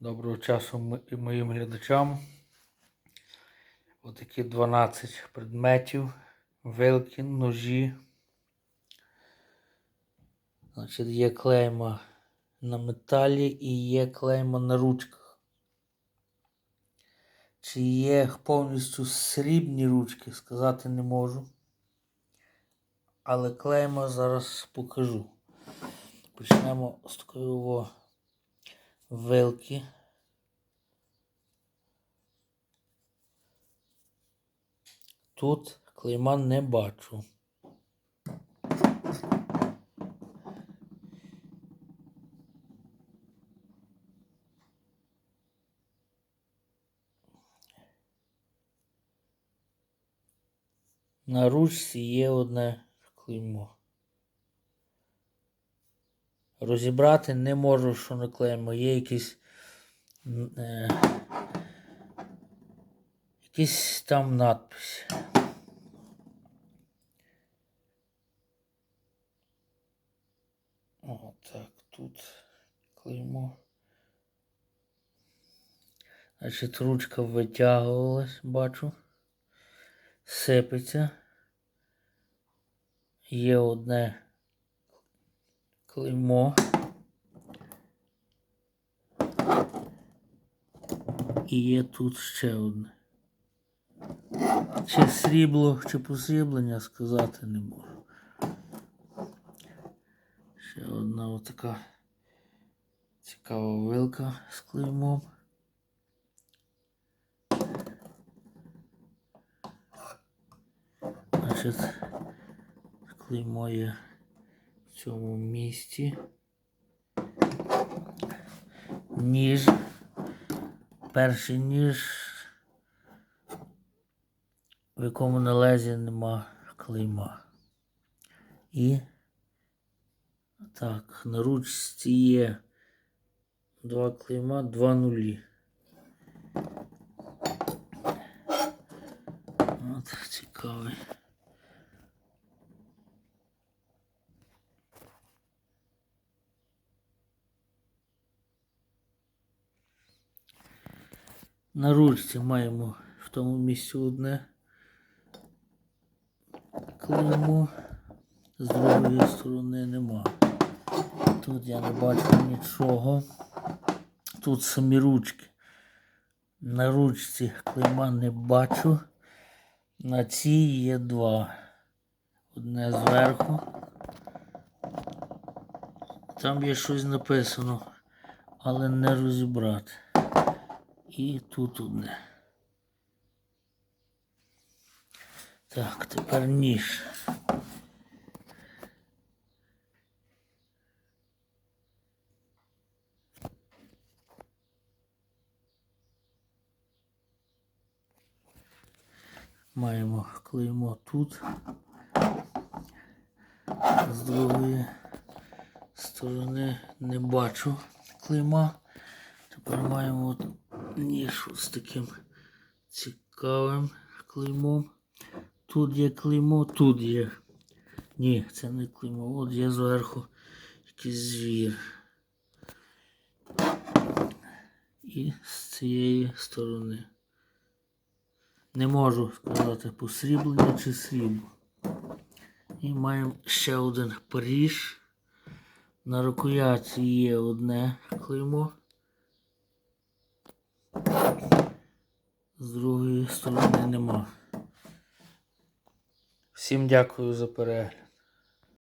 Доброго часу моїм глядачам. Отакі 12 предметів, вилки, ножі. Значить, є клейма на металі і є клейма на ручках. Чи є повністю срібні ручки, сказати не можу. Але клейма зараз покажу. Почнемо з такої о вилки. Тут клейма не бачу. На ручці є одне клеймо. Розібрати не можу, що наклеїмо. Є якісь. Е, якісь там надписи. О, так, тут клеймо. Значить, ручка витягувалась, бачу. Сипеться. Є одне клеймо. І є тут ще одне. Чи срібло, чи посріблення сказати не можу. Ще одна отака цікава вилка з клеймом. Значить, клеймо є цьому місці. Ніж. Перший ніж, в якому на лезі нема клейма. І так, на ручці є два клейма, два нулі. От, цікавий. На ручці маємо в тому місці одне клеймо, з другої сторони нема. Тут я не бачу нічого. Тут самі ручки. На ручці клейма не бачу. На цій є два. Одне зверху. Там є щось написано, але не розібрати. І тут одне. Так, тепер ніж. Маємо клеймо тут. З другої сторони не бачу клейма. Тепер маємо от з таким цікавим клеймом. Тут є клеймо, тут є. Ні, це не клеймо. От є зверху якийсь звір. І з цієї сторони. Не можу сказати, посріблення чи срібло. І маємо ще один Паріж. На рукоятці є одне клеймо. З другої сторони нема. Всім дякую за перегляд.